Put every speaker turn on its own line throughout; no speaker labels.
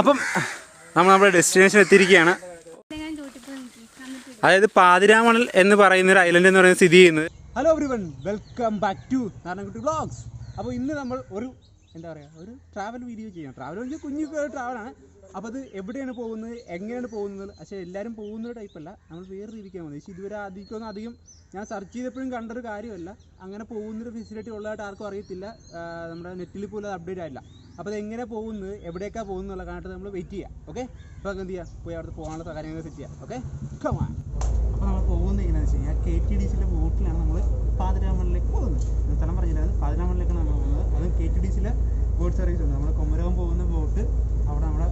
അപ്പം നമ്മൾ നമ്മുടെ ഡെസ്റ്റിനേഷൻ എത്തിയിരിക്കുകയാണ്. അതായത് പാതിരാമണൽ എന്ന് പറയുന്ന ഒരു ഐലൻഡ് എന്ന് പറയുന്നത് സ്ഥിതി ചെയ്യുന്നത്. Hello everyone welcome back to Narayanakutty vlogs അപ്പോൾ ഇന്ന് നമ്മൾ ഒരു എന്താ പറയുക ഒരു ട്രാവൽ വീഡിയോ ചെയ്യാം ട്രാവൽ വീഡിയോ കുഞ്ഞു ട്രാവലാണ് അപ്പോൾ അത് എവിടെയാണ് പോകുന്നത്? എങ്ങനെയാണ് പോകുന്നത്? പക്ഷേ എല്ലാവരും പോകുന്ന ടൈപ്പ് ടൈപ്പല്ല നമ്മൾ വേറെ രീതിക്കാണ് പോകുന്നത്. പക്ഷേ ഇതുവരെ അധികമൊന്നും അധികം ഞാൻ സെർച്ച് ചെയ്തപ്പോഴും കണ്ടൊരു കാര്യമല്ല. അങ്ങനെ പോകുന്നൊരു ഫെസിലിറ്റി ഉള്ളതായിട്ട് ആർക്കും അറിയത്തില്ല. നമ്മുടെ നെറ്റിൽ പോലും അത് അപ്ഡേറ്റ് ആയില്ല. അപ്പോൾ അത് എങ്ങനെ പോകുന്നത്? എവിടേക്കാണ് പോകുന്നത് എന്നുള്ള കാണിട്ട് നമ്മൾ വെയിറ്റ് ചെയ്യാം. ഓക്കെ അപ്പോൾ എന്ത് ചെയ്യാം? പോയി അവിടെ പോകാനുള്ള കാര്യങ്ങൾ സെറ്റ് ചെയ്യാം. ഓക്കെ കമാ അപ്പോൾ നമ്മൾ പോകുന്നത് എങ്ങനെയാണെന്ന് വെച്ച് കഴിഞ്ഞാൽ കെ ടി ഡി സിയിലെ ബോട്ടിലാണ് നമ്മൾ പാതിരാമണിലേക്ക് പോകുന്നത്. ഞാൻ സ്ഥലം പറഞ്ഞില്ലായിരുന്നു. പാതിരാമണിലേക്കാണ് നമ്മൾ പോകുന്നത്. അതും കെ ടി ഡി സിയിലെ ബോട്ട് സർവീസ് ഉണ്ട് നമ്മൾ കൊമരകം പോകുന്ന ബോട്ട് അവിടെ നമ്മൾ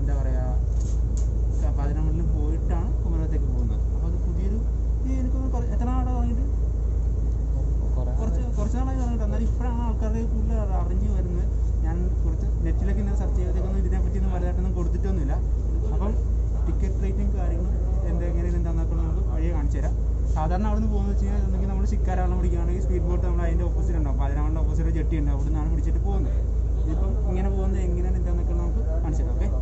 എന്താ പറയുക പാതിരാമണിൽ പോയിട്ടാണ് കുമരകത്തേക്ക് പോകുന്നത്. അപ്പോൾ അത് പുതിയൊരു എനിക്കൊന്ന് എത്ര നാളെ തുടങ്ങിയിട്ട്? കുറച്ച് കുറച്ച് നാളായി തുടങ്ങിയിട്ട്. എന്നാലും ഇപ്പോഴാണ് ആൾക്കാരുടെ കൂടുതൽ അറിഞ്ഞു വരുന്നത്. ഞാൻ കുറച്ച് നെറ്റിലൊക്കെ ഇങ്ങനെ സെർച്ച് ചെയ്തേക്കൊന്നും ഇതിനെപ്പറ്റി ഒന്നും വലുതായിട്ടൊന്നും കൊടുത്തിട്ടൊന്നുമില്ല. അപ്പം ടിക്കറ്റ് റേറ്റും കാര്യങ്ങളും എന്താ എങ്ങനെയാണ് എന്താണെന്നൊക്കെ നമുക്ക് വഴിയെ കാണിച്ചു തരാം. സാധാരണ അവിടെ നിന്ന് പോകുന്നത് വെച്ച് കഴിഞ്ഞാൽ എന്തെങ്കിലും നമ്മൾ ശിക്കാരാളം പിടിക്കുകയാണെങ്കിൽ സ്പീഡ് ബോട്ട് നമ്മൾ അതിന്റെ ഓപ്പോസിറ്റ് ഉണ്ടാവും. പതിനാറിന്റെ ഓപ്പോസിറ്റ് ജെട്ടി ഉണ്ടാവും. അവിടെ നിന്നാണ് പിടിച്ചിട്ട് പോകുന്നത്. ഇതിപ്പം ഇങ്ങനെ പോകുന്നത് എങ്ങനെയാണ് എന്താണെന്നൊക്കെ നമുക്ക് കാണിച്ചു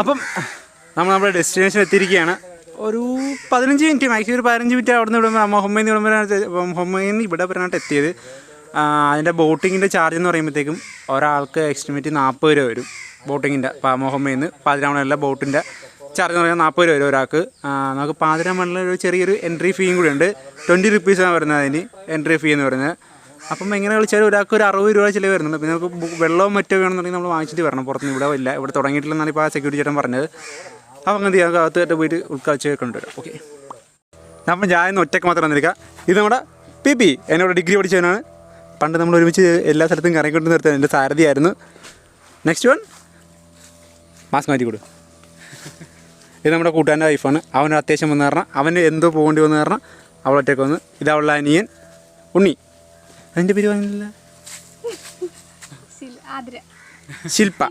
അപ്പം നമ്മൾ നമ്മുടെ ഡെസ്റ്റിനേഷൻ എത്തിയിരിക്കുകയാണ്. ഒരു പതിനഞ്ച് മിനിറ്റ് മാക്സിമം ഒരു പതിനഞ്ച് മിനിറ്റ് അവിടെ നിന്ന് ഇവിടെ ഹൊമ്മയിൽ നിന്ന് ഇവിടെ ഹൊമ്മയിൽ നിന്ന് ഇവിടെ വരാനായിട്ട് എത്തിയത്. അതിന്റെ ബോട്ടിങ്ങിന്റെ ചാർജ് എന്ന് പറയുമ്പോഴത്തേക്കും ഒരാൾക്ക് എക്സ്റ്റിമേറ്റ് നാൽപ്പത് രൂപ വരും ബോട്ടിങ്ങിന്റെ. മുഹമ്മയിൽ നിന്ന് പാതിരാമണയിലെ ബോട്ടിന്റെ ചാർജ് എന്ന് നാൽപ്പത് രൂപ വരും ഒരാൾക്ക്. നമുക്ക് നമുക്ക് പാതിരാമണയിൽ ഒരു ചെറിയൊരു എൻട്രി ഫീയും കൂടി ഉണ്ട് ട്വന്റി റുപ്പീസാണ് വരുന്നത് അതിന് എൻട്രി ഫീ എന്ന് പറയുന്നത്. അപ്പം എങ്ങനെ കളിച്ചാലും ഒരാൾക്ക് ഒരു അറുപത് രൂപ ചിലവ് വരുന്നുണ്ട്. പിന്നെ നമുക്ക് വെള്ളവും മറ്റോ വേണമെന്നുണ്ടെങ്കിൽ നമ്മൾ വാങ്ങിച്ചിട്ട് വരണം. പുറത്ത് ഇവിടെ ഇല്ല ഇവിടെ തുടങ്ങിയിട്ടില്ലെന്നാണ് ഇപ്പോൾ ആ സെക്യൂരിറ്റി ചേട്ടൻ പറഞ്ഞത്. അപ്പോൾ അങ്ങനെ ചെയ്യാം. അകത്തായിട്ട് പോയിട്ട് ഉൾക്കാഴ്ച കൊണ്ടുവരാം ഓക്കെ. അപ്പം ഞാൻ ഇന്ന് ഒറ്റയ്ക്ക് മാത്രം വന്നിരിക്കുക ഇത് നമ്മുടെ പി പി എന്നോട് ഡിഗ്രി പഠിച്ചവനാണ്. പണ്ട് നമ്മൾ ഒരുമിച്ച് എല്ലാ സ്ഥലത്തും കറങ്ങിക്കൊണ്ട് നിർത്തുന്നത് എന്റെ സാരഥിയായിരുന്നു. നെക്സ്റ്റ് വൺ മാസ്ക് മാറ്റി കൊടു. ഇത് നമ്മുടെ കൂട്ടുകാരന്റെ വൈഫാണ്. അവന് അത്യാവശ്യം വന്ന് പറഞ്ഞാൽ അവന് എന്തോ പോകേണ്ടി വന്ന് പറഞ്ഞാൽ അവളൊറ്റയ്ക്ക് വന്ന് ഇത് അവളുടെ അനിയൻ ഉണ്ണി. അതിന്റെ പേര് പറഞ്ഞില്ല ശില്പ.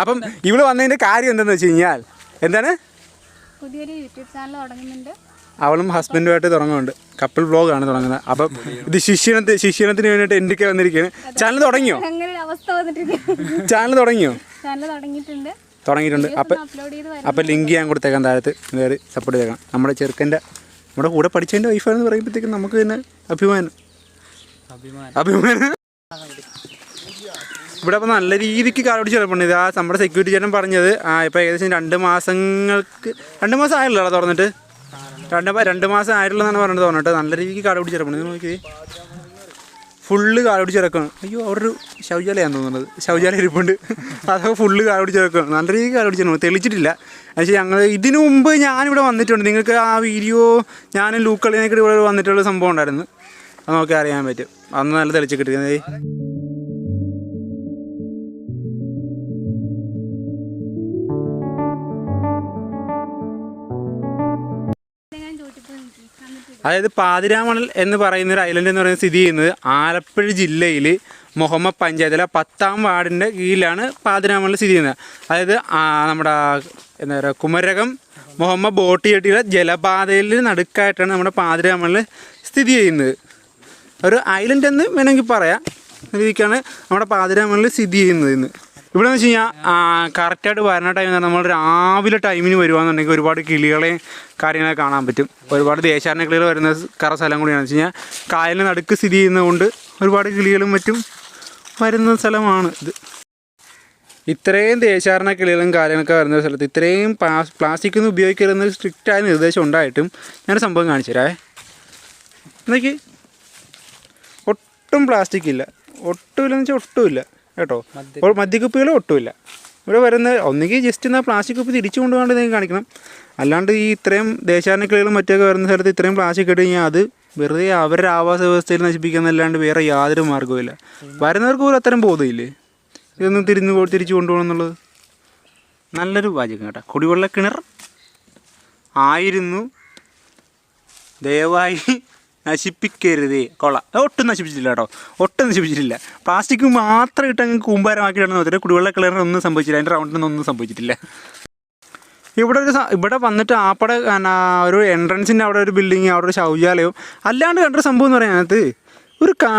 അപ്പം ഇവൾ വന്നതിന്റെ കാര്യം എന്താന്ന് വെച്ച് കഴിഞ്ഞാൽ എന്താണ്?
പുതിയൊരു യൂട്യൂബ് ചാനൽ തുടങ്ങുന്നുണ്ട്.
അവളും ഹസ്ബൻഡുമായിട്ട് തുടങ്ങുന്നുണ്ട്. കപ്പിൾ ആണ് തുടങ്ങുന്നത്. അപ്പം ഇത് ശിഷ്യണത്തിന് ശിഷ്യണത്തിന് വേണ്ടിയിട്ട് എന്റെ വന്നിരിക്കുകയാണ് ചാനൽ തുടങ്ങിയോ?
അങ്ങനെ ഒരു അവസ്ഥ വന്നിട്ടുണ്ട്.
ചാനൽ തുടങ്ങിയോ?
ചാനൽ തുടങ്ങിയിട്ടുണ്ട്.
തുടങ്ങിയിട്ടുണ്ട്. അപ്പം
അപ്ലോഡ് ചെയ്ത് വരും
അപ്പം ലിങ്ക് ഞാൻ കൊടുത്തേക്കാം താഴത്ത്. വേറെ സപ്പോർട്ട് ചെയ്തേക്കാം നമ്മുടെ ചെറുക്കന്റെ നമ്മുടെ കൂടെ പഠിച്ചതിന്റെ വൈഫാണെന്ന് പറയുമ്പോഴത്തേക്കും നമുക്ക് തന്നെ അഭിമാനം. അഭിമാനം. ഇവിടെ അപ്പോൾ നല്ല രീതിക്ക് കാലോടി ചെറുപ്പുണ്ട് ഇത് ആ നമ്മുടെ സെക്യൂരിറ്റി ചേട്ടൻ പറഞ്ഞത് ആ ഇപ്പോൾ ഏകദേശം രണ്ട് മാസങ്ങൾക്ക് രണ്ട് മാസം ആയല്ലോ തുറന്നിട്ട്? രണ്ട് രണ്ട് മാസം ആയിട്ടുള്ള എന്നാണ് പറഞ്ഞത് തോന്നട്ടെ നല്ല രീതിക്ക് കാലോടി ചിലപ്പുണ്ട് നോക്കി ഫുള്ള് കാട് ചിറക്കണം അയ്യോ അവിടെ ഒരു ശൗചാലയം തോന്നുന്നത് ശൗചാലയം ഇരിപ്പുണ്ട്. അതൊക്കെ ഫുള്ള് കാട് ചിറക്കണം നല്ല രീതിക്ക് കാട് പിടിച്ചിരുന്നു തെളിച്ചിട്ടില്ല. പക്ഷേ ഞങ്ങൾ ഇതിനു മുമ്പ് ഞാനിവിടെ വന്നിട്ടുണ്ട്. നിങ്ങൾക്ക് ആ വീഡിയോ ഞാനും ലൂക്കളിനൊക്കെ ഇവിടെ വന്നിട്ടുള്ള സംഭവം ഉണ്ടായിരുന്നു. അത് നോക്കി അറിയാൻ പറ്റും. അന്ന് നല്ല തെളിച്ച് കിട്ടുന്നത് അതായത് പാതിരാമണൽ എന്ന് പറയുന്ന ഒരു ഐലൻഡ് എന്ന് പറയുന്നത് സ്ഥിതി ചെയ്യുന്നത് ആലപ്പുഴ ജില്ലയിൽ മുഹമ്മദ് പഞ്ചായത്തിലെ പത്താം വാർഡിന്റെ കീഴിലാണ് പാതിരാമണൽ സ്ഥിതി ചെയ്യുന്നത്. അതായത് നമ്മുടെ എന്താ പറയുക കുമരകം മുഹമ്മദ് ബോട്ട് ചെട്ടിയുടെ ജലപാതയിൽ നടുക്കായിട്ടാണ് നമ്മുടെ പാതിരാമണൽ സ്ഥിതി ചെയ്യുന്നത്. ഒരു ഐലൻഡ് എന്ന് വേണമെങ്കിൽ പറയാം. രീതിക്കാണ് നമ്മുടെ പാതിരാമണൽ സ്ഥിതി ചെയ്യുന്നത് ഇന്ന്. ഇവിടെ എന്ന് വെച്ച് കഴിഞ്ഞാൽ കറക്റ്റായിട്ട് വരുന്ന ടൈം നമ്മൾ രാവിലെ ടൈമിന് വരുവാന്നുണ്ടെങ്കിൽ ഒരുപാട് കിളികളെ കാര്യങ്ങളെ കാണാൻ പറ്റും. ഒരുപാട് ദേശാടന കിളികൾ വരുന്ന കറ സ്ഥലം കൂടിയാണെന്ന് വെച്ച് കഴിഞ്ഞാൽ കായലിന് നടുക്ക് സ്ഥിതി ചെയ്യുന്നതുകൊണ്ട് ഒരുപാട് കിളികളും മറ്റും വരുന്ന സ്ഥലമാണ് ഇത്. ഇത്രയും ദേശാടന കിളികളും കാര്യങ്ങളൊക്കെ വരുന്ന സ്ഥലത്ത് ഇത്രയും പ്ലാസ്റ്റിക് ഒന്നും ഉപയോഗിക്കരുതെന്ന് സ്ട്രിക്റ്റായ നിർദ്ദേശം ഉണ്ടായിട്ടും ഞാൻ സംഭവം കാണിച്ചു തരാവേ. എന്നൊക്കെ ഒട്ടും പ്ലാസ്റ്റിക് ഇല്ല. ഒട്ടുമില്ലെന്ന് വെച്ചാൽ ഒട്ടുമില്ല കേട്ടോ. അപ്പോൾ മദ്യക്കുപ്പികളും ഒട്ടുമില്ല. ഇവിടെ വരുന്ന ഒന്നുകിൽ ജസ്റ്റ് എന്നാൽ പ്ലാസ്റ്റിക് കുപ്പി തിരിച്ചു കൊണ്ടുപോകാണ്ട് നിങ്ങൾ കാണിക്കണം. അല്ലാണ്ട് ഈ ഇത്രയും ദേശാടന കിളികളും മറ്റൊക്കെ വരുന്ന സ്ഥലത്ത് ഇത്രയും പ്ലാസ്റ്റിക് ഇട്ട് കഴിഞ്ഞാൽ അത് വെറുതെ അവരുടെ ആവാസ വ്യവസ്ഥയിൽ നശിപ്പിക്കുന്നല്ലാണ്ട് വേറെ യാതൊരു മാർഗവുമില്ല വരുന്നവർക്ക് പോലും അത്തരം ബോധമില്ലേ? ഇതൊന്നും തിരിഞ്ഞു തിരിച്ചു കൊണ്ടുപോകണം എന്നുള്ളത്. നല്ലൊരു വാചകം കേട്ടോ. കുടിവെള്ള കിണർ ആയിരുന്നു ദയവായി നശിപ്പിക്കരുത് കൊള്ളാം. ഒട്ടും നശിപ്പിച്ചിട്ടില്ല കേട്ടോ. ഒട്ടും നശിപ്പിച്ചിട്ടില്ല പ്ലാസ്റ്റിക് മാത്രം ഇട്ട് അങ്ങ് കൂമ്പാരമാക്കി ഇടണം. നോക്കിയിട്ട് കുടിവെള്ള കളറിന് ഒന്നും സംഭവിച്ചില്ല. അതിന്റെ റൗണ്ടിനൊന്നും സംഭവിച്ചിട്ടില്ല. ഇവിടെ ഒരു ഇവിടെ വന്നിട്ട് ആപ്പടെ ഒരു എൻട്രൻസിന്റെ അവിടെ ഒരു ബിൽഡിങ് അവിടെ ഒരു ശൗചാലയവും അല്ലാണ്ട് കണ്ടൊരു സംഭവം എന്ന് പറയുന്നത് ഒരു കാ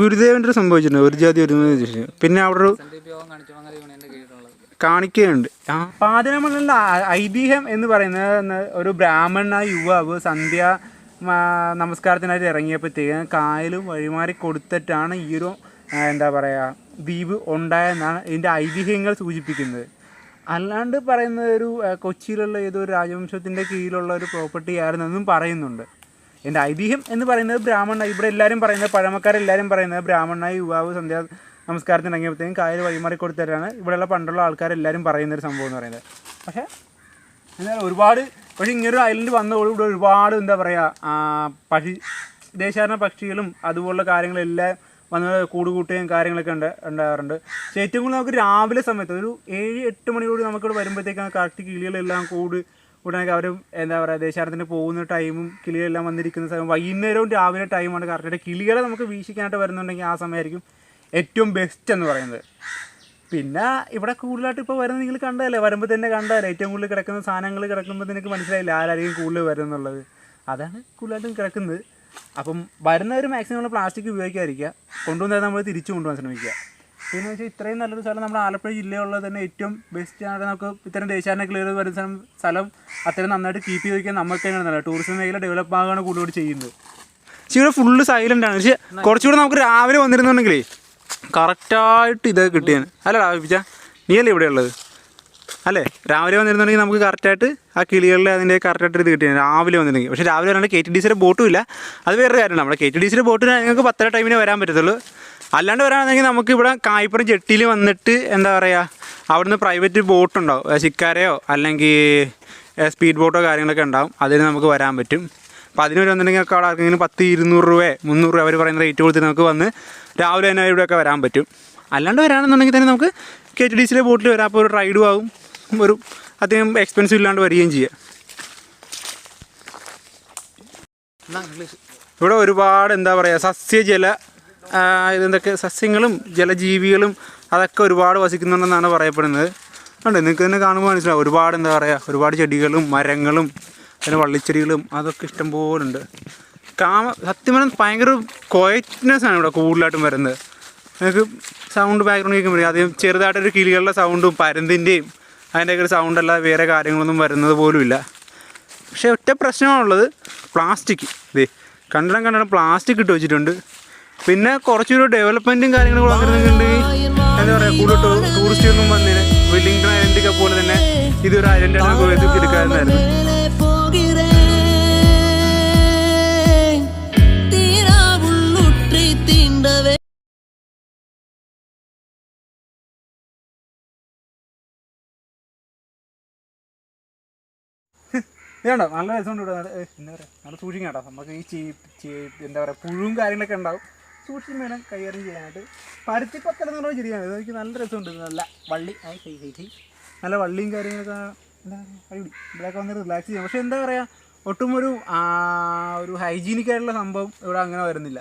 ഗുരുദേവന്റെ ഒരു സംഭവിച്ചിട്ടുണ്ട് ഒരു ജാതി ഒരു പിന്നെ അവിടെ ഒരു കാണിക്കുകയുണ്ട് പാതിരമണ്ണിലെ ഐതിഹ്യം എന്ന് പറയുന്നത് ഒരു ബ്രാഹ്മണ യുവാവ് സന്ധ്യ നമസ്കാരത്തിനായിട്ട് ഇറങ്ങിയപ്പോഴത്തേക്ക് കായലും വഴിമാറി കൊടുത്തിട്ടാണ് ഈ ഒരു എന്താ പറയുക ദ്വീപ് ഉണ്ടായെന്നാണ് ഇതിന്റെ ഐതിഹ്യങ്ങൾ സൂചിപ്പിക്കുന്നത്. അല്ലാണ്ട് പറയുന്നത് ഒരു കൊച്ചിയിലുള്ള ഏതോ ഒരു രാജവംശത്തിന്റെ കീഴിലുള്ള ഒരു പ്രോപ്പർട്ടി ആയിരുന്നെന്നും പറയുന്നുണ്ട്. എന്റെ ഐതിഹ്യം എന്ന് പറയുന്നത് ബ്രാഹ്മണ ഇവിടെ എല്ലാവരും പറയുന്നത് പഴമക്കാരെല്ലാവരും പറയുന്നത് ബ്രാഹ്മണായി യുവാവ് സന്ധ്യ നമസ്കാരത്തിന് ഇറങ്ങിയപ്പോഴത്തേക്കും കായൽ വഴിമാറി കൊടുത്തിട്ടാണ് ഇവിടെയുള്ള പണ്ടുള്ള ആൾക്കാരെല്ലാവരും പറയുന്നൊരു സംഭവം എന്ന് പറയുന്നത്. പക്ഷേ എന്നാൽ ഒരുപാട് പക്ഷേ ഇങ്ങനൊരു ഐലൻഡ് വന്നതോടുകൂടി ഒരുപാട് എന്താ പറയുക പക്ഷി ദേശാടന പക്ഷികളും അതുപോലുള്ള കാര്യങ്ങളെല്ലാം വന്ന് കൂടുകൂട്ടുകയും കാര്യങ്ങളൊക്കെ ഉണ്ട് ഉണ്ടാകാറുണ്ട് പക്ഷേ ഏറ്റവും കൂടുതൽ നമുക്ക് രാവിലെ സമയത്ത് ഒരു ഏഴ് എട്ട് മണിയോട് നമുക്കിവിടെ വരുമ്പോഴത്തേക്കാണ് കറക്റ്റ് കിളികളെല്ലാം കൂട് ഉടനെ അവർ എന്താ പറയുക ദേശാടനത്തിന് പോകുന്ന ടൈമും കിളികളെല്ലാം വന്നിരിക്കുന്ന സമയം വൈകുന്നേരവും രാവിലെ ടൈമാണ് കറക്റ്റായിട്ട് കിളികളെ നമുക്ക് വീക്ഷിക്കാനായിട്ട് വരുന്നുണ്ടെങ്കിൽ ആ സമയമായിരിക്കും ഏറ്റവും ബെസ്റ്റ് എന്ന് പറയുന്നത്. പിന്നെ ഇവിടെ കൂടുതലായിട്ട് ഇപ്പോൾ വരുന്നത് നിങ്ങൾ കണ്ടതല്ലേ? വരുമ്പോൾ തന്നെ കണ്ടതല്ലേ? ഏറ്റവും കൂടുതൽ കിടക്കുന്ന സാധനങ്ങൾ കിടക്കുമ്പോൾ നിനക്ക് മനസ്സിലായില്ല ആരായിരിക്കും കൂടുതൽ വരുന്നുള്ളത്. അതാണ് കൂടുതലായിട്ടും കിടക്കുന്നത്. അപ്പം വരുന്നവർ മാക്സിമം നമ്മൾ പ്ലാസ്റ്റിക് ഉപയോഗിക്കാതിരിക്കുക. കൊണ്ടുവന്നാൽ നമ്മൾ തിരിച്ചു കൊണ്ടുപോകാൻ ശ്രമിക്കുക. പിന്നെ വെച്ചാൽ ഇത്രയും നല്ലൊരു സ്ഥലം നമ്മുടെ ആലപ്പുഴ ജില്ലയുള്ളത് തന്നെ ഏറ്റവും ബെസ്റ്റ് ആണ്. നമുക്ക് ഇത്തരം ദേശാടന ക്ലിയർ വരുന്ന സ്ഥലം അത്രയും നന്നായിട്ട് കീപ്പ് ചെയ്ത് വയ്ക്കാൻ നമുക്ക് തന്നെയാണ് നല്ലത്. ടൂറിസം മേഖല ഡെവലപ്പ് ആകുകയാണ് കൂടുതൽ ചെയ്യുന്നത്. പക്ഷേ ഇവിടെ ഫുള്ള് സൈലന്റ് ആണ്. പക്ഷേ കുറച്ചുകൂടെ നമുക്ക് രാവിലെ വന്നിരുന്നുണ്ടെങ്കിലേ കറക്റ്റായിട്ട് ഇത് കിട്ടിയാണ് അല്ല രാവിച്ച നീയല്ലേ ഇവിടെ ഉള്ളത്? അല്ലേ? രാവിലെ വന്നിരുന്നുണ്ടെങ്കിൽ നമുക്ക് കറക്റ്റായിട്ട് ആ കിളികളിൽ അതിന്റെ കറക്റ്റായിട്ട് ഇത് കിട്ടിയാണ് രാവിലെ വന്നിട്ടുണ്ടെങ്കിൽ പക്ഷേ രാവിലെ വരാണ്ട് കെ ടി ഡി സിയുടെ ബോട്ടും ഇല്ല. അത് വേറെ കാര്യമാണ്. നമ്മുടെ കെ ടി ഡി സിയുടെ ബോട്ടിന് നിങ്ങൾക്ക് പത്തര ടൈമിന് വരാൻ പറ്റത്തുള്ളൂ. അല്ലാണ്ട് വരാണെങ്കിൽ നമുക്ക് ഇവിടെ കായ്പുറം ജെട്ടിയിൽ വന്നിട്ട് എന്താ പറയുക അവിടുന്ന് പ്രൈവറ്റ് ബോട്ടുണ്ടാവും ശിക്കാരയോ അല്ലെങ്കിൽ സ്പീഡ് ബോട്ടോ കാര്യങ്ങളൊക്കെ ഉണ്ടാവും. അതിന് നമുക്ക് വരാൻ പറ്റും. അപ്പോൾ അതിന് ഒരു ഒക്കെ അവിടെ ആർക്കെങ്കിലും പത്ത് ഇരുന്നൂറ് രൂപ മുന്നൂറ് രൂപ അവർ പറയുന്ന റേറ്റ് കൊടുത്ത് നമുക്ക് വന്ന് രാവിലെ തന്നെ ഇവിടെയൊക്കെ വരാൻ പറ്റും. അല്ലാണ്ട് വരാണെന്നുണ്ടെങ്കിൽ തന്നെ നമുക്ക് കെ ടി ഡി സിയിലെ ബോട്ടിൽ വരാം. അപ്പോൾ ഒരു റൈഡും ആവും. ഒരു അധികം എക്സ്പെൻസീവ് ഇല്ലാണ്ട് വരികയും ചെയ്യാം. ഇവിടെ ഒരുപാട് എന്താ പറയുക സസ്യജല ഇതെന്തൊക്കെ സസ്യങ്ങളും ജലജീവികളും അതൊക്കെ ഒരുപാട് വസിക്കുന്നുണ്ടെന്നാണ് പറയപ്പെടുന്നത്. ഉണ്ട് നിങ്ങൾക്ക് തന്നെ കാണുമ്പോൾ മനസ്സിലാവും. ഒരുപാട് എന്താ പറയുക ഒരുപാട് ചെടികളും മരങ്ങളും പിന്നെ വള്ളിച്ചെടികളും അതൊക്കെ ഇഷ്ടംപോലെ ഉണ്ട് കാമ സത്യം പറഞ്ഞാൽ ഭയങ്കര ക്വയറ്റ്നെസ് ആണ് ഇവിടെ കൂടുതലായിട്ടും വരുന്നത്. നിങ്ങൾക്ക് സൗണ്ട് ബാക്ക്ഗ്രൗണ്ട് കേൾക്കുമ്പോൾ അധികം ചെറുതായിട്ടൊരു കിളികളുടെ സൗണ്ടും പരന്തിന്റെയും അതിന്റെയൊക്കെ ഒരു സൗണ്ട് അല്ലാതെ വേറെ കാര്യങ്ങളൊന്നും വരുന്നത് പോലുമില്ല പക്ഷേ ഒറ്റ പ്രശ്നമാണുള്ളത് പ്ലാസ്റ്റിക്. ഇതേ കണ്ടിടം കണ്ടിടം പ്ലാസ്റ്റിക് ഇട്ട് വെച്ചിട്ടുണ്ട്. പിന്നെ കുറച്ചൊരു ഡെവലപ്മെന്റും കാര്യങ്ങളും വന്നിരുന്നുണ്ടെങ്കിൽ എന്താ പറയുക കൂടുതൽ ടൂറിസ്റ്റുകളൊന്നും വന്നതിന് വെല്ലിംഗ്ടൺ ഐലൻഡൊക്കെ പോലെ തന്നെ ഇതൊരു ഐലൻഡാണ് എടുക്കാറുണ്ടായിരുന്നു ഇതുണ്ടോ? നല്ല രസമുണ്ട് ഇവിടെ. നല്ല- എന്താ പറയുക നല്ല സൂക്ഷിക്കാം കേട്ടോ. നമുക്ക് ഈ ചീ എന്താ പറയുക പുഴുവും കാര്യങ്ങളൊക്കെ ഉണ്ടാവും. സൂക്ഷിച്ച് വേണം കൈകാര്യം ചെയ്യാനായിട്ട്. പരുത്തിപ്പക്കൽ എന്ന് പറഞ്ഞാൽ ശരിയാണ് എനിക്ക് നല്ല രസമുണ്ട്. നല്ല വള്ളി. നല്ല വള്ളിയും കാര്യങ്ങളൊക്കെ എന്താ അടിപൊളി. ഇവിടെയൊക്കെ വന്ന് റിലാക്സ് ചെയ്യാം പക്ഷേ എന്താ പറയുക ഒട്ടും ഒരു ഒരു ഹൈജീനിക് ആയിട്ടുള്ള സംഭവം ഇവിടെ അങ്ങനെ വരുന്നില്ല.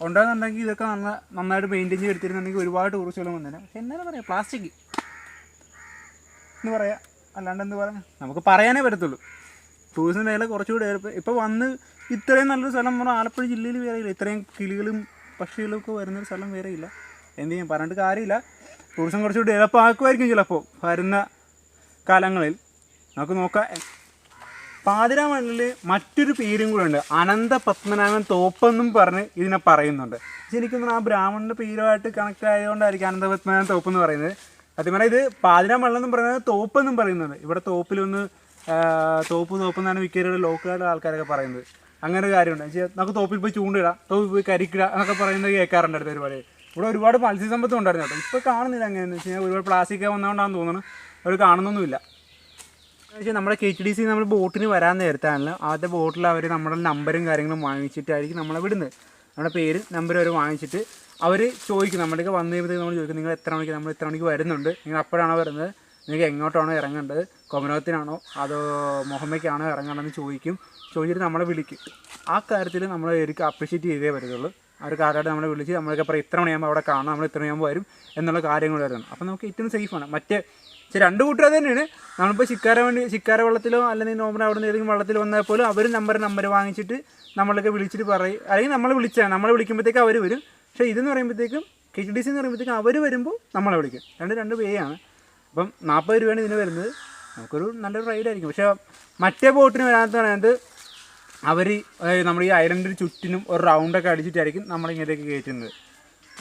ഉണ്ടാകുന്നുണ്ടെങ്കിൽ ഇതൊക്കെ നല്ല നന്നായിട്ട് മെയിന്റെയിൻ ചെയ്ത് എടുത്തിരുന്നുണ്ടെങ്കിൽ ഒരുപാട് ടൂറിസ്റ്റുകൾ വന്നേനെ. പക്ഷേ എന്താ പറയുക പ്ലാസ്റ്റിക് എന്ന് പറയാം അല്ലാണ്ട് എന്ത് പറയാം നമുക്ക് പറയാനേ പറ്റത്തുള്ളൂ. ടൂറിസം മേഖല കുറച്ചുകൂടി ഇപ്പോൾ വന്ന് ഇത്രയും നല്ലൊരു സ്ഥലം നമ്മുടെ ആലപ്പുഴ ജില്ലയിൽ വേറെ ഇല്ല. ഇത്രയും കിളികളും പക്ഷികളും ഒക്കെ വരുന്നൊരു സ്ഥലം വേറെ ഇല്ല. എന്ത് ചെയ്യും? പറഞ്ഞിട്ട് കാര്യമില്ല. ടൂറിസം കുറച്ചുകൂടി ഡെവലപ്പ് ആക്കുമായിരിക്കും ചിലപ്പോൾ വരുന്ന കാലങ്ങളിൽ. നമുക്ക് നോക്കാം. പാതിര മണ്ണിൽ മറ്റൊരു പേരും കൂടെ ഉണ്ട്. അനന്ത പത്മനാഭൻ തോപ്പെന്നും പറഞ്ഞ് ഇതിനെ പറയുന്നുണ്ട്. തോന്നുന്നു ആ ബ്രാഹ്മണന്റെ പേരുമായിട്ട് കണക്ട് ആയതുകൊണ്ടായിരിക്കും അനന്ത പത്മനാഭൻ തോപ്പ് എന്ന് പറയുന്നത് പറഞ്ഞാൽ ഇത് പാതിര പറയുന്നത് തോപ്പെന്നും പറയുന്നുണ്ട്. ഇവിടെ തോപ്പിലൊന്ന് തോപ്പ് തോപ്പ് എന്നാണ് മിക്കവരുടെ ലോക്കലായിട്ട് ആൾക്കാരൊക്കെ പറയുന്നത്. അങ്ങനെ ഒരു കാര്യമുണ്ട്. വെച്ചാൽ നമുക്ക് തോപ്പിൽ പോയി ചൂണ്ടിടാം തോപ്പിൽ പോയി കരിക്കുക എന്നൊക്കെ പറയുന്നത് കേൾക്കാറുണ്ട് അടുത്ത ഒരുപാട് ഇവിടെ ഒരുപാട് മത്സ്യസമ്പത്തും ഉണ്ടായിരുന്നു കേട്ടോ. ഇപ്പോൾ കാണുന്നില്ല അങ്ങനെയെന്ന്. വെച്ച് കഴിഞ്ഞാൽ ഒരുപാട് പ്ലാസ്റ്റിക് വന്നുകൊണ്ടാണെന്ന് തോന്നുന്നു. അവർ കാണുന്നൊന്നുമില്ല. പക്ഷേ നമ്മുടെ കെ ടി സി നമ്മൾ ബോട്ടിന് വരാൻ നേരത്താണ് ആദ്യത്തെ ബോട്ടിൽ അവർ നമ്മുടെ നമ്പറും കാര്യങ്ങളും വാങ്ങിച്ചിട്ടായിരിക്കും നമ്മളെ വിടുന്നത്. നമ്മുടെ പേര് നമ്പർ അവർ വാങ്ങിച്ചിട്ട് അവർ ചോദിക്കും. നമ്മുടെയൊക്കെ വന്നു കഴിയുമ്പോഴത്തേക്ക് നമ്മൾ ചോദിക്കും നിങ്ങൾ എത്ര മണിക്ക് നമ്മൾ എത്ര മണിക്ക് വരുന്നുണ്ട്? നിങ്ങൾ അപ്പോഴാണോ വരുന്നത്? നിങ്ങൾക്ക് എങ്ങോട്ടാണോ ഇറങ്ങേണ്ടത്? കൊമനോത്തിനാണോ അതോ മുഹമ്മയ്ക്കാണോ ഇറങ്ങേണ്ടതെന്ന് ചോദിക്കും. ചോദിച്ചിട്ട് നമ്മളെ വിളിക്കും. ആ കാര്യത്തിൽ നമ്മൾ ശരിക്കും അപ്രിഷ്യേറ്റ് ചെയ്തേ പറ്റത്തുള്ളൂ. ഒരു കാര്യമായിട്ട് നമ്മളെ വിളിച്ച് നമ്മളൊക്കെ പറയും ഇത്ര മണിയാകുമ്പോൾ അവിടെ കാണാം നമ്മൾ ഇത്ര മണിയാകുമ്പോൾ വരും എന്നുള്ള കാര്യങ്ങൾ വരുന്നത് അപ്പോൾ നമുക്ക് ഏറ്റവും സേഫാണ് മറ്റേ പക്ഷേ രണ്ട് കൂട്ടർ തന്നെയാണ്. നമ്മളിപ്പോൾ ശിക്കാര വേണ്ടി ശിക്കാര വെള്ളത്തിലോ അല്ലെങ്കിൽ നോമ്പർ അവിടെ നിന്ന് ഏതെങ്കിലും വെള്ളത്തിൽ വന്നാൽ പോലും അവർ നമ്പർ നമ്പർ വാങ്ങിച്ചിട്ട് നമ്മളൊക്കെ വിളിച്ചിട്ട് പറയും. അല്ലെങ്കിൽ നമ്മൾ വിളിച്ചാണ്. നമ്മളെ വിളിക്കുമ്പോഴത്തേക്ക് അവർ വരും. പക്ഷേ ഇതെന്ന് പറയുമ്പോഴത്തേക്കും കെ ടി ഡി സി എന്ന് പറയുമ്പോഴത്തേക്കും അവർ വരുമ്പോൾ നമ്മളെ വിളിക്കും. രണ്ട് രണ്ട് ആണ്. അപ്പം നാൽപ്പത് രൂപയാണ് ഇതിന് വരുന്നത്. നമുക്കൊരു നല്ലൊരു റൈഡ് ആയിരിക്കും. പക്ഷേ മറ്റേ ബോട്ടിന് വരാത്ത പറയുന്നത് അവർ നമ്മൾ ഈ ഐലൻഡിന് ചുറ്റിനും ഒരു റൗണ്ടൊക്കെ അടിച്ചിട്ടായിരിക്കും നമ്മളിങ്ങനെയൊക്കെ കയറ്റുന്നത്.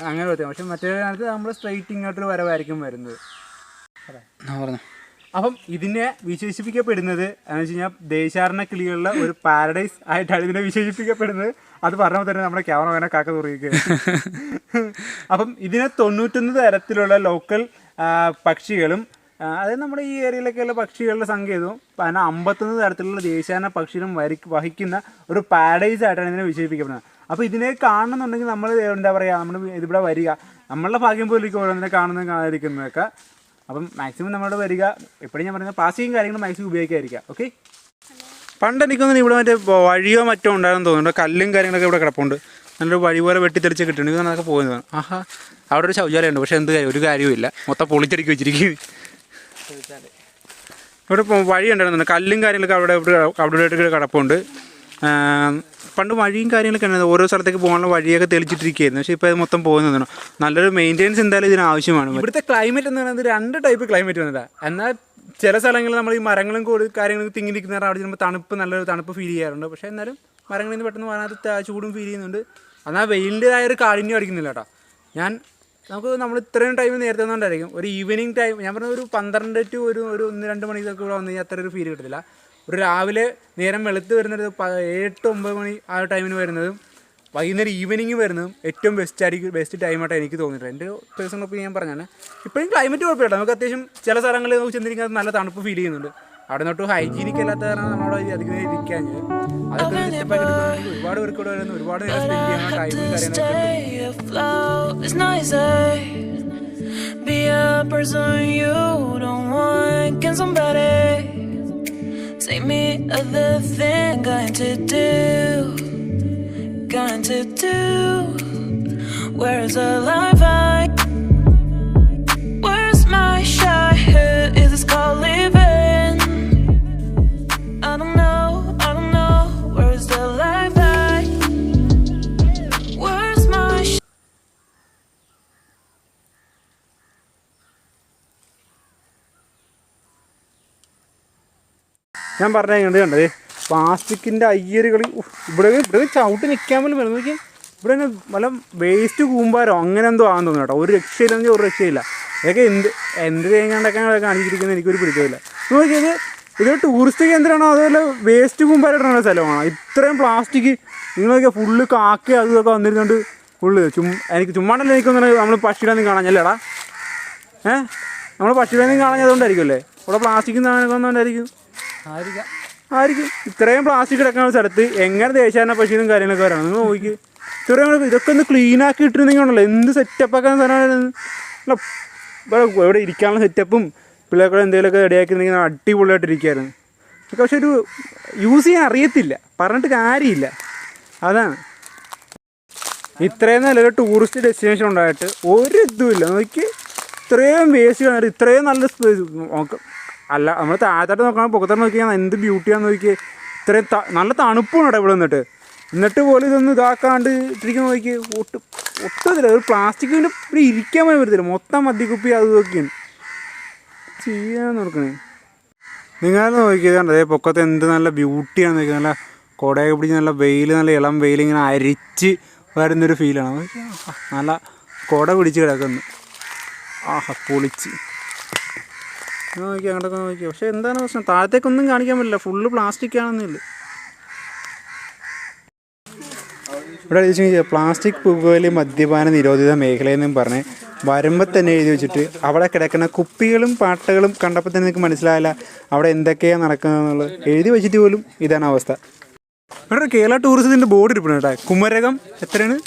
അങ്ങനെ പറ്റും പക്ഷേ മറ്റേ കാലത്ത് നമ്മൾ സ്ട്രൈറ്റ് ഇങ്ങോട്ടൊരു വരവായിരിക്കും വരുന്നത്.
പറഞ്ഞു?
അപ്പം ഇതിനെ വിശേഷിപ്പിക്കപ്പെടുന്നത് എന്ന് വെച്ച് കഴിഞ്ഞാൽ ദേശാരണ കിളികളിലെ ഒരു പാരഡൈസ് ആയിട്ടാണ് ഇതിനെ വിശേഷിപ്പിക്കപ്പെടുന്നത്. അത് പറഞ്ഞപ്പോൾ തന്നെ നമ്മുടെ ക്യാമറ വേണ കാക്ക തുറക്കുക അപ്പം ഇതിനെ തൊണ്ണൂറ്റൊന്ന് തരത്തിലുള്ള ലോക്കൽ പക്ഷികളും അതായത് നമ്മുടെ ഈ ഏരിയയിലൊക്കെയുള്ള പക്ഷികളുടെ സങ്കേതവും പിന്നെ അമ്പത്തൊന്ന് തരത്തിലുള്ള ദേശാടന പക്ഷികളും വരി വഹിക്കുന്ന ഒരു പാരഡൈസ് ആയിട്ടാണ് ഇതിനെ വിശേഷിപ്പിക്കപ്പെടുന്നത്. അപ്പോൾ ഇതിനെ കാണണമെന്നുണ്ടെങ്കിൽ നമ്മൾ എന്താ പറയുക നമ്മൾ ഇതിവിടെ വരിക. നമ്മളുടെ ഭാഗ്യം പോലും ഓരോന്നിനെ കാണുന്ന കാണാതിരിക്കുന്നതൊക്കെ. അപ്പം മാക്സിമം നമ്മളോട് വരിക. എപ്പോഴും ഞാൻ പറയുന്നത് പ്ലാസ്റ്റിക്കും കാര്യങ്ങളും മാക്സിമം ഉപയോഗിക്കാതിരിക്കുക. ഓക്കെ പണ്ട് എനിക്കൊന്നും ഇവിടെ മറ്റേ വഴിയോ മറ്റോ ഉണ്ടായിരുന്നു തോന്നുന്നുണ്ട് കല്ലും കാര്യങ്ങളൊക്കെ ഇവിടെ കിടപ്പുണ്ട്. നല്ലൊരു വഴി പോലെ വെട്ടിത്തെളിച്ച് കിട്ടണമെങ്കിൽ അതൊക്കെ പോകുന്നത്. ആഹാ അവിടെ ഒരു ശൗചാലയം ഉണ്ട് പക്ഷേ എന്ത് കാര്യം? ഒരു കാര്യവുമില്ല. മൊത്തം പൊളിച്ചടിക്കി വെച്ചിരിക്കും ഇവിടെ വഴി ഉണ്ടായിരുന്നു കല്ലും കാര്യങ്ങളൊക്കെ അവിടെ അവിടെ കിടപ്പുണ്ട്. പണ്ട് വഴിയും കാര്യങ്ങളൊക്കെ ഉണ്ടായിരുന്നു. ഓരോ സ്ഥലത്തേക്ക് പോകാനുള്ള വഴിയൊക്കെ തെളിച്ചിട്ടിരിക്കുകയായിരുന്നു. പക്ഷേ ഇപ്പോൾ അത് മൊത്തം പോകുന്നതാണ്. നല്ലൊരു മെയിന്റെനൻസ് എന്തായാലും ഇതിന് ആവശ്യമാണ്. ഇവിടുത്തെ ക്ലൈമറ്റ് എന്ന് പറയുന്നത് രണ്ട് ടൈപ്പ് ക്ലൈമറ്റ് വന്നതാണ് എന്നാൽ ചില സ്ഥലങ്ങളിൽ നമ്മൾ ഈ മരങ്ങളും കൂടി കാര്യങ്ങളും തിങ്ങി നിൽക്കുന്ന അവിടെ ചെല്ലുമ്പോൾ തണുപ്പ് നല്ലൊരു തണുപ്പ് ഫീൽ ചെയ്യാറുണ്ട്. പക്ഷേ എന്നാലും മരങ്ങളിൽ നിന്ന് പെട്ടെന്ന് വരാത്ത ചൂടും ഫീൽ ചെയ്യുന്നുണ്ട്. എന്നാൽ വെയിലിന്റെതായ ഒരു കാഠിന്യം അടിക്കുന്നില്ല കേട്ടോ. ഞാൻ നമുക്ക് നമ്മൾ ഇത്രയും ടൈം നേരത്തെ വന്നുകൊണ്ടായിരിക്കും ഒരു ഈവനിങ് ടൈം ഞാൻ പറഞ്ഞ ഒരു പന്ത്രണ്ട് ടു ഒരു ഒരു ഒന്ന് രണ്ട് മണിക്കൊക്കെ ഇവിടെ വന്നു കഴിഞ്ഞാൽ അത്ര ഒരു ഫീൽ കിട്ടത്തില്ല. ഒരു രാവിലെ നേരം വെളുത്ത് വരുന്നത് എട്ട് ഒമ്പത് മണി ആ ടൈമിന് വരുന്നതും വൈകുന്നേരം ഈവനിങ് വരുന്നതും ഏറ്റവും ബെസ്റ്റ് ആയിരിക്കും ബെസ്റ്റ് ടൈമായിട്ട് എനിക്ക് തോന്നിയിട്ടുണ്ട് എന്റെ പേഴ്സണൽ ഒപ്പീനിയൻ പറഞ്ഞാണ് ഇപ്പോഴും ക്ലൈമറ്റ് കുഴപ്പമില്ല നമുക്ക് അത്യാവശ്യം ചില സ്ഥലങ്ങളിൽ നമുക്ക് ചെന്നിരിക്കുന്നത് നല്ല തണുപ്പ് ഫീൽ ചെയ്യുന്നുണ്ട്. അവിടെ നിന്നൊട്ട് ഹൈജീനിക് അല്ലാത്ത കാരണം നമ്മളവിടെ അധികം ഇരിക്കാൻ അതൊക്കെ ഒരുപാട് പേർക്ക് ഇവിടെ വരുന്നു ഒരുപാട് നേരം സ്പെൻഡ് ചെയ്യാനുള്ള ടൈമും കാര്യങ്ങളൊക്കെ
is. Be a person you don't want. Can somebody take me other thing going to do? Going to do? Where's the life I?
ഞാൻ പറഞ്ഞ കണ്ട് കണ്ടത് പ്ലാസ്റ്റിക്കിന്റെ അയ്യറുകൾ ഇവിടെ ഇവിടെ ചവിട്ടി നിൽക്കാൻ പോലും വരുന്നത് നോക്കി ഇവിടെ തന്നെ വല്ല വേസ്റ്റ് കൂമ്പാരോ അങ്ങനെ എന്തോ ആണെന്ന് തോന്നുന്നു കേട്ടോ. ഒരു രക്ഷയില്ലെങ്കിൽ ഒരു രക്ഷയില്ല. ഇതൊക്കെ എന്ത് എന്ത് തേങ്ങാണ്ടൊക്കെയാണ് കാണിച്ചിരിക്കുന്നത് എനിക്കൊരു പിടിച്ചമില്ല നോക്കിയത് ഇത് ടൂറിസ്റ്റ് കേന്ദ്രമാണോ അതുപോലെ വേസ്റ്റ് കൂമ്പാരിടുന്ന സ്ഥലമാണോ? ഇത്രയും പ്ലാസ്റ്റിക് നിങ്ങളൊക്കെ നോക്കിയാൽ ഫുള്ള് കാക്ക അതും ഇതൊക്കെ വന്നിരുന്നുണ്ട് ഫുള്ള് ചും എനിക്ക് ചുമ്മാണ്ടല്ല എനിക്കൊന്നും നമ്മൾ പക്ഷിയിലൊന്നും കാണാഞ്ഞല്ലേടാ? ഏഹ് നമ്മൾ പക്ഷിയിലൊന്നും കാണാഞ്ഞതുകൊണ്ടായിരിക്കും അല്ലേ? ഇവിടെ പ്ലാസ്റ്റിക്കും സാധനമൊക്കെ
ആയിരിക്കാം.
ഇത്രയും പ്ലാസ്റ്റിക് കിടക്കുന്ന സ്ഥലത്ത് എങ്ങനെ ദേശാന പശുവിനും കാര്യങ്ങളൊക്കെ വരണം? നിങ്ങൾ നോക്കി ഇത്രയും ഇതൊക്കെ ഒന്ന് ക്ലീൻ ആക്കി ഇട്ടിരുന്നെങ്കിൽ ഉണ്ടല്ലോ എന്ത് സെറ്റപ്പ് ആക്കാൻ സ്ഥലമാണ് അല്ല ഇവിടെ ഇരിക്കാനുള്ള സെറ്റപ്പും പിള്ളേർക്കൂടെ എന്തെങ്കിലുമൊക്കെ റെഡിയാക്കിയിരുന്നെങ്കിൽ അടിപൊളിയായിട്ട് ഇരിക്കുമായിരുന്നു പക്ഷെ ഒരു യൂസ് ചെയ്യാൻ അറിയത്തില്ല. പറഞ്ഞിട്ട് കാര്യമില്ല. അതാണ്. ഇത്രയും നല്ലൊരു ടൂറിസ്റ്റ് ഡെസ്റ്റിനേഷൻ ഉണ്ടായിട്ട് ഒരു ഇതുമില്ല. നോക്കി ഇത്രയും വേസ്റ്റ് ഇത്രയും നല്ല സ്പേസ് നോക്കാം. അല്ല നമ്മൾ താഴത്തോട്ട് നോക്കണം പൊക്കത്തോട്ട് നോക്കിയാൽ എന്ത് ബ്യൂട്ടിയാന്ന് നോക്കി ഇത്രയും നല്ല തണുപ്പാണ് ഇവിടെ ഇവിടെ നിന്നിട്ട്. എന്നിട്ട് പോലും ഇതൊന്നും ഇതാക്കാണ്ട് ഇട്ടിരിക്കുന്ന നോക്കി ഒട്ടും ഒട്ടുമില്ല ഒരു പ്ലാസ്റ്റിക്കിന്റെ ഇവിടെ ഇരിക്കാൻ പോലും പറ്റത്തില്ല. മൊത്തം മദ്യക്കുപ്പി അത് നോക്കിയാണ്. ചെയ്യാൻ നോക്കണേ. നിങ്ങൾ നോക്കിയത് കണ്ടത് പൊക്കത്ത് എന്ത് നല്ല ബ്യൂട്ടിയാണ് നോക്കിയത് നല്ല കുടയൊക്കെ പിടിച്ച് നല്ല വെയിൽ നല്ല ഇളം വെയിൽ ഇങ്ങനെ അരിച്ച് വരുന്നൊരു ഫീലാണ് നല്ല കുട പിടിച്ച് കിടക്കുന്നു. ആഹ പൊളിച്ച്. നോക്കി അങ്ങോട്ടൊക്കെ നോക്കി പക്ഷെ എന്താണ് പ്രശ്നം? താഴത്തേക്കൊന്നും കാണിക്കാൻ പറ്റില്ല. ഫുള്ള് പ്ലാസ്റ്റിക് ആണെന്നില്ല? ഇവിടെ എഴുതി കഴിഞ്ഞാൽ പ്ലാസ്റ്റിക് പുകവലി മദ്യപാന നിരോധിത മേഖലയെന്നും പറഞ്ഞ് വരുമ്പോൾ തന്നെ എഴുതി വെച്ചിട്ട് അവിടെ കിടക്കുന്ന കുപ്പികളും പാട്ടകളും കണ്ടപ്പോൾ തന്നെ നിങ്ങൾക്ക് മനസ്സിലായില്ല അവിടെ എന്തൊക്കെയാണ് നടക്കുന്നതെന്നുള്ളത് എഴുതി വെച്ചിട്ട് പോലും ഇതാണ് അവസ്ഥ. ഇവിടെ കേരള ടൂറിസത്തിന്റെ ബോർഡ് ഇരിപ്പുണ്ട് കേട്ടോ. കുമരകം എത്രയാണ്?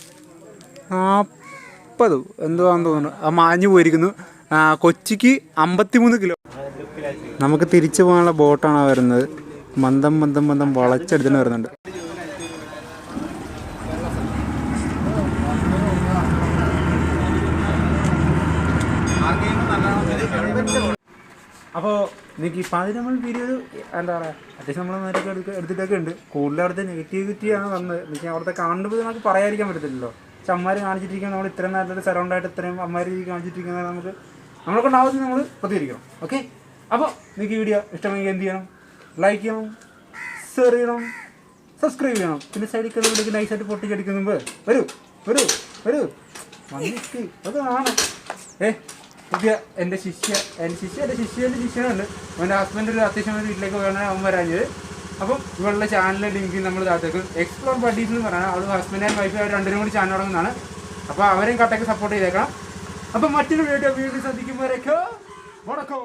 നാൽപ്പത് എന്തോ ആണെന്ന് തോന്നുന്നു. ആ മാഞ്ഞു പോയിരിക്കുന്നു. കൊച്ചിക്ക് അമ്പത്തിമൂന്ന് കിലോ. നമുക്ക് തിരിച്ചു പോകാനുള്ള ബോട്ടാണ് വരുന്നത്. മന്ദം മന്ദം മന്ദം വളച്ചെടുത്തിന് വരുന്നുണ്ട്. അപ്പോൾ നിങ്ങൾക്ക് ഈ നമ്മൾ വീഡിയോ എന്താ പറയുക അത്യാവശ്യം നമ്മൾ നേരൊക്കെ എടുക്ക എടുത്തിട്ടൊക്കെ ഉണ്ട്. കൂടുതൽ അവിടുത്തെ നെഗറ്റിവിറ്റിയാണ് വന്നത് എന്നുവെച്ചാൽ അവിടുത്തെ കാണുമ്പോൾ നമുക്ക് പറയാതിരിക്കാൻ പറ്റത്തില്ലല്ലോ. പക്ഷെ അമ്മമാർ കാണിച്ചിട്ടിരിക്കുന്നത് നമ്മൾ ഇത്രയും നല്ലൊരു സറൗണ്ട് ആയിട്ട് ഇത്രയും അമ്മമാർ കാണിച്ചിട്ടിരിക്കുന്നത് നമുക്ക് നമ്മളെ കൊണ്ടാവുന്നത് നമ്മൾ പ്രതികരിക്കണം. ഓക്കെ അപ്പോൾ നിങ്ങൾക്ക് ഈ വീഡിയോ ഇഷ്ടമെങ്കിൽ എന്ത് ചെയ്യണം? ലൈക്ക് ചെയ്യണം. ഷെയർ ചെയ്യണം. സബ്സ്ക്രൈബ് ചെയ്യണം. പിന്നെ സൈഡിൽ കയറി വിളിക്ക് നൈസായിട്ട് പൊട്ടിക്കടിക്കുന്ന മുമ്പ് വരൂ. വരൂ. വരൂ. വന്നിട്ട് അത് ആണ് ഏ പുതിയ എന്റെ ശിഷ്യ എന്റെ ശിഷ്യ എന്റെ ശിഷ്യന്റെ ശിഷ്യനുണ്ട്. അവന്റെ ഹസ്ബൻഡ് ഒരു അത്യാവശ്യം ഒരു വീട്ടിലേക്ക് വേണം അവൻ വരാഞ്ഞത്. അപ്പം ഇവളുടെ ചാനലിന്റെ ലിങ്ക് നമ്മൾ താഴത്തേക്ക് എക്സ്പ്ലോർ ബഡീസ് എന്ന് പറയുന്നത് അവൾ ഹസ്ബൻഡ് ആൻഡ് വൈഫ് ആയിട്ട് രണ്ടിനും കൂടി ചാനൽ തുടങ്ങുന്നതാണ്. അപ്പോൾ അവരെയും കട്ടൊക്കെ സപ്പോർട്ട് ചെയ്തേക്കണം. അപ്പം മറ്റൊരു വീഡിയോ വീണ്ടും ശ്രദ്ധിക്കുമ്പോഴേക്കോ വടക്കോ